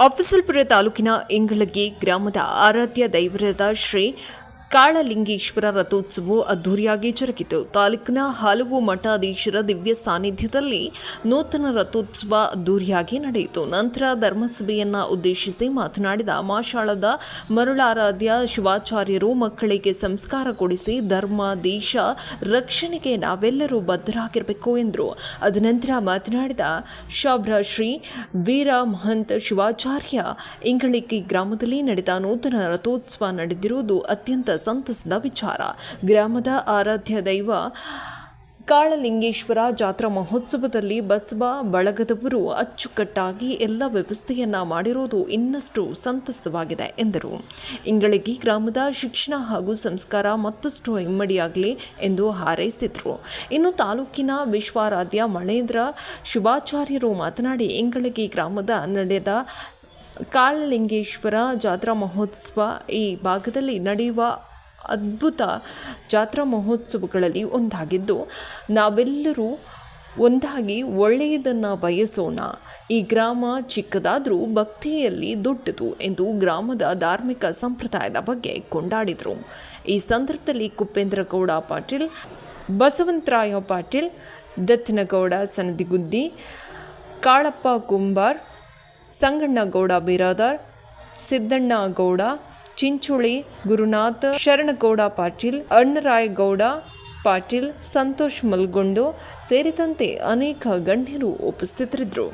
ಅಫಸಲ್ಪುರ ತಾಲೂಕಿನ ಇಂಗಳಗಿ ಗ್ರಾಮದ ಆರಾಧ್ಯ ದೈವರದ ಶ್ರೀ ಕಾಳಲಿಂಗೇಶ್ವರ ರಥೋತ್ಸವವು ಅದ್ದೂರಿಯಾಗಿ ಜರುಗಿತು. ತಾಲೂಕಿನ ಹಲವು ಮಠಾಧೀಶರ ದಿವ್ಯ ಸಾನ್ನಿಧ್ಯದಲ್ಲಿ ನೂತನ ರಥೋತ್ಸವ ಅದ್ದೂರಿಯಾಗಿ ನಡೆಯಿತು. ನಂತರ ಧರ್ಮಸಭೆಯನ್ನ ಉದ್ದೇಶಿಸಿ ಮಾತನಾಡಿದ ಮಾಶಾಳದ ಮರುಳಾರಾಧ್ಯ ಶಿವಾಚಾರ್ಯರು, ಮಕ್ಕಳಿಗೆ ಸಂಸ್ಕಾರ ಕೊಡಿಸಿ ಧರ್ಮ, ದೇಶ, ರಕ್ಷಣೆಗೆ ನಾವೆಲ್ಲರೂ ಬದ್ಧರಾಗಿರಬೇಕು ಎಂದರು. ಅದನಂತರ ಮಾತನಾಡಿದ ಶಾಬ್ರ ಶ್ರೀ ವೀರ ಮಹಂತ ಶಿವಾಚಾರ್ಯ, ಇಂಗಳಿಕೆ ಗ್ರಾಮದಲ್ಲಿ ನಡೆದ ನೂತನ ರಥೋತ್ಸವ ನಡೆದಿರುವುದು ಅತ್ಯಂತ ಸಂತಸದ ವಿಚಾರ. ಗ್ರಾಮದ ಆರಾಧ್ಯ ದೈವ ಕಾಳಲಿಂಗೇಶ್ವರ ಜಾತ್ರಾ ಮಹೋತ್ಸವದಲ್ಲಿ ಬಸವ ಬಳಗದವರು ಅಚ್ಚುಕಟ್ಟಾಗಿ ಎಲ್ಲ ವ್ಯವಸ್ಥೆಯನ್ನ ಮಾಡಿರೋದು ಇನ್ನಷ್ಟು ಸಂತಸವಾಗಿದೆ ಎಂದರು. ಇಂಗಳಗಿ ಗ್ರಾಮದ ಶಿಕ್ಷಣ ಹಾಗೂ ಸಂಸ್ಕಾರ ಮತ್ತಷ್ಟು ಹಿಮ್ಮಡಿಯಾಗಲಿ ಎಂದು ಹಾರೈಸಿದರು. ಇನ್ನು ತಾಲೂಕಿನ ವಿಶ್ವಾರಾಧ್ಯ ಮಳೇಂದ್ರ ಶುಭಾಚಾರ್ಯರು ಮಾತನಾಡಿ, ಇಂಗಳಗಿ ಗ್ರಾಮದ ನಡೆದ ಕಾಳಲಿಂಗೇಶ್ವರ ಜಾತ್ರಾ ಮಹೋತ್ಸವ ಈ ಭಾಗದಲ್ಲಿ ನಡೆಯುವ ಅದ್ಭುತ ಜಾತ್ರಾ ಮಹೋತ್ಸವಗಳಲ್ಲಿ ಒಂದಾಗಿದ್ದು, ನಾವೆಲ್ಲರೂ ಒಂದಾಗಿ ಒಳ್ಳೆಯದನ್ನು ಬಯಸೋಣ. ಈ ಗ್ರಾಮ ಚಿಕ್ಕದಾದರೂ ಭಕ್ತಿಯಲ್ಲಿ ದೊಡ್ಡದು ಎಂದು ಗ್ರಾಮದ ಧಾರ್ಮಿಕ ಸಂಪ್ರದಾಯದ ಬಗ್ಗೆ ಕೊಂಡಾಡಿದರು. ಈ ಸಂದರ್ಭದಲ್ಲಿ ಕುಪೇಂದ್ರಗೌಡ ಪಾಟೀಲ್, ಬಸವಂತರಾಯ ಪಾಟೀಲ್, ದತ್ತನಗೌಡ ಸನದಿಗುದ್ದಿ, ಕಾಳಪ್ಪ ಕುಂಬಾರ್, ಸಂಗಣ್ಣಗೌಡ ಬಿರಾದಾರ್, ಸಿದ್ದಣ್ಣಗೌಡ ಚಿಂಚುಳಿ ಗುರುನಾಥ ಶರಣಗೌಡ ಪಾಟೀಲ್ ಅಣ್ಣರಾಯಗೌಡ ಪಾಟೀಲ್ ಸಂತೋಷ್ ಮಲ್ಗೊಂಡು ಸೇರಿದಂತೆ ಅನೇಕ ಗಣ್ಯರು ಉಪಸ್ಥಿತರಿದ್ದರು.